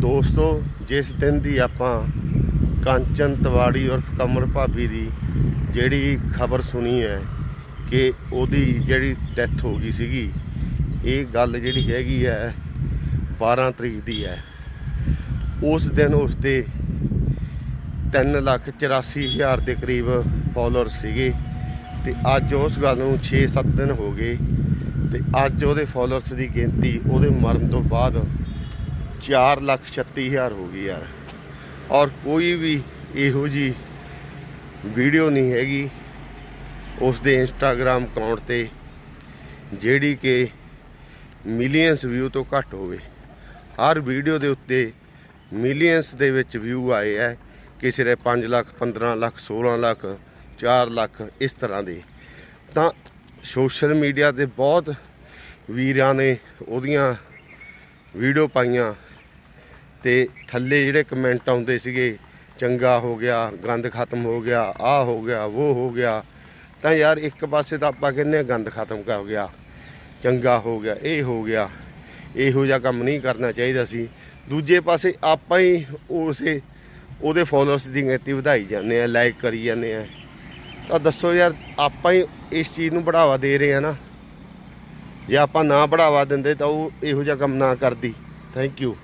ਦੋਸਤੋ, ਜਿਸ ਦਿਨ ਦੀ ਆਪਾਂ ਕਾਂਚਨ, ਤਵਾੜੀ ਔਰ ਕਮਰ ਭਾਬੀ ਦੀ ਜਿਹੜੀ ਖਬਰ ਸੁਣੀ ਹੈ ਕਿ ਉਹਦੀ ਜਿਹੜੀ ਡੈਥ ਹੋ ਗਈ ਸੀਗੀ, ਇਹ ਗੱਲ ਜਿਹੜੀ ਹੈਗੀ ਹੈ 12 ਤਰੀਕ ਦੀ ਹੈ। ਉਸ ਦਿਨ ਉਸ ਦੇ 3 ਲੱਖ 84 ਹਜ਼ਾਰ ਦੇ ਕਰੀਬ ਫਾਲੋਅਰ ਸੀਗੇ ਤੇ ਅੱਜ ਉਸ ਗੱਲ ਨੂੰ 6-7 ਦਿਨ ਹੋ ਗਏ ਤੇ ਅੱਜ ਉਹਦੇ ਫਾਲੋਅਰਸ ਦੀ ਗਿਣਤੀ ਉਹਦੇ ਮਰਨ ਤੋਂ ਬਾਅਦ 4 ਲੱਖ 36 ਹਜ਼ਾਰ ਹੋ ਗਈ ਯਾਰ। ਔਰ ਕੋਈ ਵੀ ਇਹੋ ਜੀ ਵੀਡੀਓ ਨਹੀਂ ਹੈਗੀ। ਉਸ ਦੇ ਇੰਸਟਾਗ੍ਰam ਅਕਾਊਂਟ ਤੇ ਜਿਹੜੀ ਕਿ ਮਿਲੀਅਨਸ ਵਿਊ ਤੋਂ ਘੱਟ ਹੋਵੇ। ਹਰ ਵੀਡੀਓ ਦੇ ਉੱਤੇ ਮਿਲੀਅਨਸ ਦੇ ਵਿੱਚ ਵਿਊ ਆਏ ਹੈ ਕਿਸੇ ਦੇ 5 ਲੱਖ 15 ਲੱਖ 16 ਲੱਖ 4 ਲੱਖ, ਇਸ ਤਰ੍ਹਾਂ ਦੇ। ਤਾਂ ਸੋਸ਼ਲ ਮੀਡੀਆ ਤੇ ਬਹੁਤ ਵੀਰਾਂ ਨੇ ਉਹਦੀਆਂ ਵੀਡੀਓ ਪਾਈਆਂ। ਤੇ ਥੱਲੇ ਜਿਹੜੇ ਕਮੈਂਟ ਆਉਂਦੇ ਸੀਗੇ, ਚੰਗਾ ਹੋ ਗਿਆ, ਗੰਦ ਖਤਮ ਹੋ ਗਿਆ ਆ ਹੋ ਗਿਆ, ਉਹ ਹੋ ਗਿਆ, ਤਾਂ ਯਾਰ ਇੱਕ ਪਾਸੇ ਤਾਂ ਆਪਾਂ ਕਹਿੰਦੇ ਆ ਗੰਦ ਖਤਮ ਕਰ ਗਿਆ, ਚੰਗਾ ਹੋ ਗਿਆ, ਇਹ ਹੋ ਗਿਆ, ਇਹੋ ਜਿਹਾ ਕੰਮ ਨਹੀਂ ਕਰਨਾ ਚਾਹੀਦਾ ਸੀ। ਦੂਜੇ ਪਾਸੇ ਆਪਾਂ ਹੀ ਉਸੇ, ਉਹਦੇ ਫਾਲੋਅਰਸ ਦੀ ਗਿਣਤੀ ਵਧਾਈ ਜਾਂਦੇ ਆ ਲਾਈਕ ਕਰੀ ਜਾਂਦੇ ਆ। ਤਾਂ ਦੱਸੋ ਯਾਰ, ਆਪਾਂ ਹੀ ਇਸ ਚੀਜ਼ ਨੂੰ ਬੜਾਵਾ ਦੇ ਰਹੇ ਆ ਨਾ। ਜੇ ਆਪਾਂ ਨਾ ਬੜਾਵਾ ਦਿੰਦੇ ਤਾਂ ਉਹ ਇਹੋ ਜਿਹਾ ਕੰਮ ਨਾ ਕਰਦੀ। Thank you